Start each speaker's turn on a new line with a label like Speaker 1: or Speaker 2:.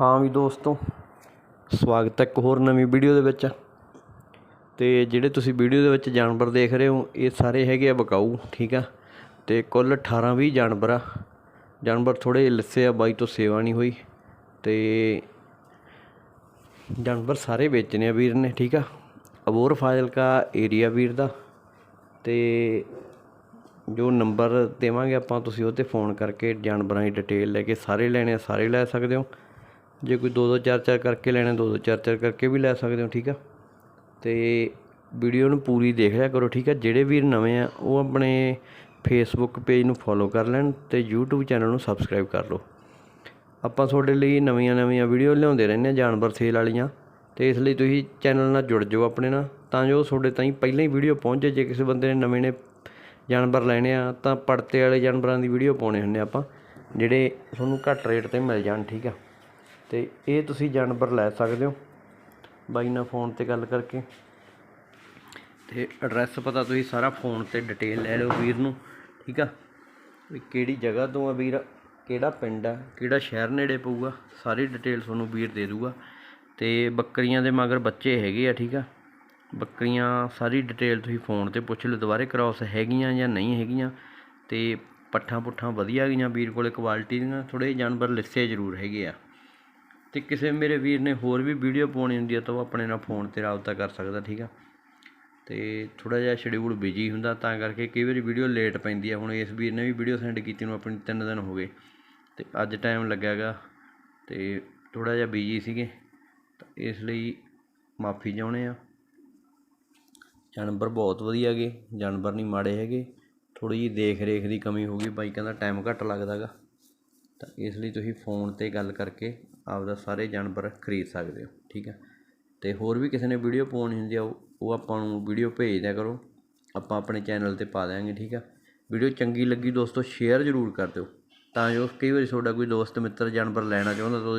Speaker 1: ਹਾਂ ਵੀ ਦੋਸਤੋ, ਸਵਾਗਤ ਹੈ ਇੱਕ ਹੋਰ ਨਵੀਂ ਵੀਡੀਓ ਦੇ ਵਿੱਚ। ਤੇ ਜਿਹੜੇ ਤੁਸੀਂ ਵੀਡੀਓ ਦੇ ਵਿੱਚ ਜਾਨਵਰ ਦੇਖ ਰਹੇ ਹੋ, ਇਹ ਸਾਰੇ ਹੈਗੇ ਆ ਬਕਾਊ, ਠੀਕ ਆ? ਤੇ ਕੁੱਲ 18 20 ਜਾਨਵਰ ਆ। ਜਾਨਵਰ ਥੋੜੇ ਲੱਸੇ ਆ, ਬਾਈ ਤੋਂ ਸੇਵਾ ਨਹੀਂ ਹੋਈ। ਤੇ ਜਾਨਵਰ ਸਾਰੇ ਵੇਚਣੇ ਆ ਵੀਰ ਨੇ, ਠੀਕ ਆ? ਅਬੋਰ ਫਾਜ਼ਿਲਕਾ ਏਰੀਆ ਵੀਰ ਦਾ। ਤੇ ਜੋ ਨੰਬਰ ਦੇਵਾਂਗੇ ਆਪਾਂ, ਤੁਸੀਂ ਉਹ 'ਤੇ ਫੋਨ ਕਰਕੇ ਜਾਨਵਰਾਂ ਦੀ ਡਿਟੇਲ ਲੈ ਕੇ ਸਾਰੇ ਲੈਣੇ ਆ, ਸਾਰੇ ਲੈ ਸਕਦੇ ਹੋ। ਜੇ ਕੋਈ ਦੋ ਦੋ ਚਾਰ ਚਾਰ ਕਰਕੇ ਲੈਣਾ, ਦੋ ਦੋ ਚਾਰ ਚਾਰ ਕਰਕੇ ਵੀ ਲੈ ਸਕਦੇ ਹੋ, ਠੀਕ ਆ? ਅਤੇ ਵੀਡੀਓ ਨੂੰ ਪੂਰੀ ਦੇਖ ਲਿਆ ਕਰੋ, ਠੀਕ ਆ? ਜਿਹੜੇ ਵੀਰ ਨਵੇਂ ਆ, ਉਹ ਆਪਣੇ ਫੇਸਬੁੱਕ ਪੇਜ ਨੂੰ ਫੋਲੋ ਕਰ ਲੈਣ ਤੇ YouTube ਚੈਨਲ ਨੂੰ ਸਬਸਕ੍ਰਾਈਬ ਕਰ ਲਓ। ਆਪਾਂ ਤੁਹਾਡੇ ਲਈ ਨਵੀਆਂ ਨਵੀਆਂ ਵੀਡੀਓ ਲਿਆਉਂਦੇ ਰਹਿੰਦੇ ਹਾਂ ਜਾਨਵਰ ਸੇਲ ਵਾਲੀਆਂ। ਤੇ ਇਸ ਲਈ ਤੁਸੀਂ ਚੈਨਲ ਨਾਲ ਜੁੜ ਜਾਓ ਆਪਣੇ ਨਾਲ, ਤਾਂ ਜੋ ਤੁਹਾਡੇ ਤਾਈਂ ਪਹਿਲਾਂ ਹੀ ਵੀਡੀਓ ਪਹੁੰਚ ਜਾਏ। ਜੇ ਕਿਸੇ ਬੰਦੇ ਨੇ ਨਵੇਂ ਨੇ ਜਾਨਵਰ ਲੈਣੇ ਆ, ਤਾਂ ਪੜਤੇ ਵਾਲੇ ਜਾਨਵਰਾਂ ਦੀ ਵੀਡੀਓ ਪਾਉਣੇ ਹੁੰਦੇ ਆਪਾਂ, ਜਿਹੜੇ ਤੁਹਾਨੂੰ ਘੱਟ ਰੇਟ ਤੇ ਮਿਲ ਜਾਣ, ਠੀਕ ਆ? ਤੇ ਇਹ ਤੁਸੀਂ ਜਾਨਵਰ ਲੈ ਸਕਦੇ ਹੋ। ਬਾਈ ਨਾਲ ਫੋਨ ਤੇ ਗੱਲ ਕਰਕੇ। ਤੇ ਐਡਰੈਸ ਪਤਾ ਤੁਸੀਂ ਸਾਰਾ ਫੋਨ ਤੇ ਡਿਟੇਲ ਲੈ ਲਓ ਵੀਰ ਨੂੰ, ਠੀਕ ਆ? ਵੀ ਕਿਹੜੀ ਜਗ੍ਹਾ ਤੋਂ ਆ ਵੀਰ, ਕਿਹੜਾ ਪਿੰਡ ਆ, ਕਿਹੜਾ ਸ਼ਹਿਰ ਨੇੜੇ ਪਊਗਾ, ਸਾਰੀ ਡਿਟੇਲ ਤੁਹਾਨੂੰ ਵੀਰ ਦੇ ਦੂਗਾ। ਤੇ ਬੱਕਰੀਆਂ ਦੇ ਮਗਰ ਬੱਚੇ ਹੈਗੇ ਆ, ਠੀਕ ਆ? ਬੱਕਰੀਆਂ ਸਾਰੀ ਡਿਟੇਲ ਤੁਸੀਂ ਫੋਨ ਤੇ ਪੁੱਛ ਲਓ, ਦੁਬਾਰੇ ਕ੍ਰਾਸ ਹੈਗੀਆਂ ਜਾਂ ਨਹੀਂ ਹੈਗੀਆਂ। ਤੇ ਪੱਠਾਂ ਪੁੱਠਾਂ ਵਧੀਆ ਗਈਆਂ ਵੀਰ ਕੋਲੇ ਕੁਆਲਿਟੀ ਦੀਆਂ ਥੋੜੇ ਜਾਨਵਰ ਲਿੱਸੇ ਜ਼ਰੂਰ ਹੈਗੇ ਆ। ਅਤੇ ਕਿਸੇ ਮੇਰੇ ਵੀਰ ਨੇ ਹੋਰ ਵੀ ਵੀਡੀਓ ਪਾਉਣੀ ਹੁੰਦੀ ਆ ਤਾਂ ਉਹ ਆਪਣੇ ਨਾਲ ਫੋਨ ਤੇ ਰਾਬਤਾ ਕਰ ਸਕਦਾ, ਠੀਕ ਆ? ਅਤੇ ਥੋੜ੍ਹਾ ਜਿਹਾ ਸ਼ਡਿਊਲ ਬਿਜ਼ੀ ਹੁੰਦਾ ਤਾਂ ਕਰਕੇ ਕਈ ਵਾਰੀ ਵੀਡੀਓ ਲੇਟ ਪੈਂਦੀ ਆ। ਹੁਣ ਇਸ ਵੀਰ ਨੇ ਵੀ ਵੀਡੀਓ ਸੈਂਡ ਕੀਤੀ ਨੂੰ ਆਪਣੀ ਤਿੰਨ ਦਿਨ ਹੋ ਗਏ ਅਤੇ ਅੱਜ ਟਾਈਮ ਲੱਗਿਆ ਗਾ ਅਤੇ ਥੋੜ੍ਹਾ ਜਿਹਾ ਬਿਜ਼ੀ ਸੀਗੇ ਤਾਂ ਇਸ ਲਈ ਮਾਫੀ ਚਾਹੁੰਦੇ ਆ। ਜਾਨਵਰ ਬਹੁਤ ਵਧੀਆ ਗਏ ਜਾਨਵਰ ਨਹੀਂ ਮਾੜੇ ਹੈਗੇ। ਥੋੜ੍ਹੀ ਜਿਹੀ ਦੇਖ ਰੇਖ ਦੀ ਕਮੀ ਹੋ ਗਈ ਬਾਈਕਾਂ ਦਾ ਟਾਈਮ ਘੱਟ ਲੱਗਦਾਗਾ ਤਾਂ ਇਸ ਲਈ ਤੁਸੀਂ ਫੋਨ ਤੇ ਗੱਲ ਕਰਕੇ ਆਪਦਾ ਸਾਰੇ ਜਾਨਵਰ ਖਰੀਦ ਸਕਦੇ ਹੋ, ਠੀਕ ਹੈ? ਅਤੇ ਹੋਰ ਵੀ ਕਿਸੇ ਨੇ ਵੀਡੀਓ ਪਾਉਣੀ ਹੁੰਦੀ ਆ, ਉਹ ਉਹ ਆਪਾਂ ਨੂੰ ਵੀਡੀਓ ਭੇਜ ਦਿਆ ਕਰੋ। ਆਪਾਂ ਆਪਣੇ ਚੈਨਲ ਤੇ ਪਾ ਦਿਆਂਗੇ, ਠੀਕ ਆ ਵੀਡੀਓ ਚੰਗੀ ਲੱਗੀ ਦੋਸਤੋ, ਸ਼ੇਅਰ ਜ਼ਰੂਰ ਕਰ ਦਿਓ। ਤਾਂ ਜੋ ਕਈ ਵਾਰੀ ਤੁਹਾਡਾ ਕੋਈ ਦੋਸਤ, ਮਿੱਤਰ, ਜਾਨਵਰ ਲੈਣਾ ਚਾਹੁੰਦਾ ਤਾਂ ਉਹਦੇ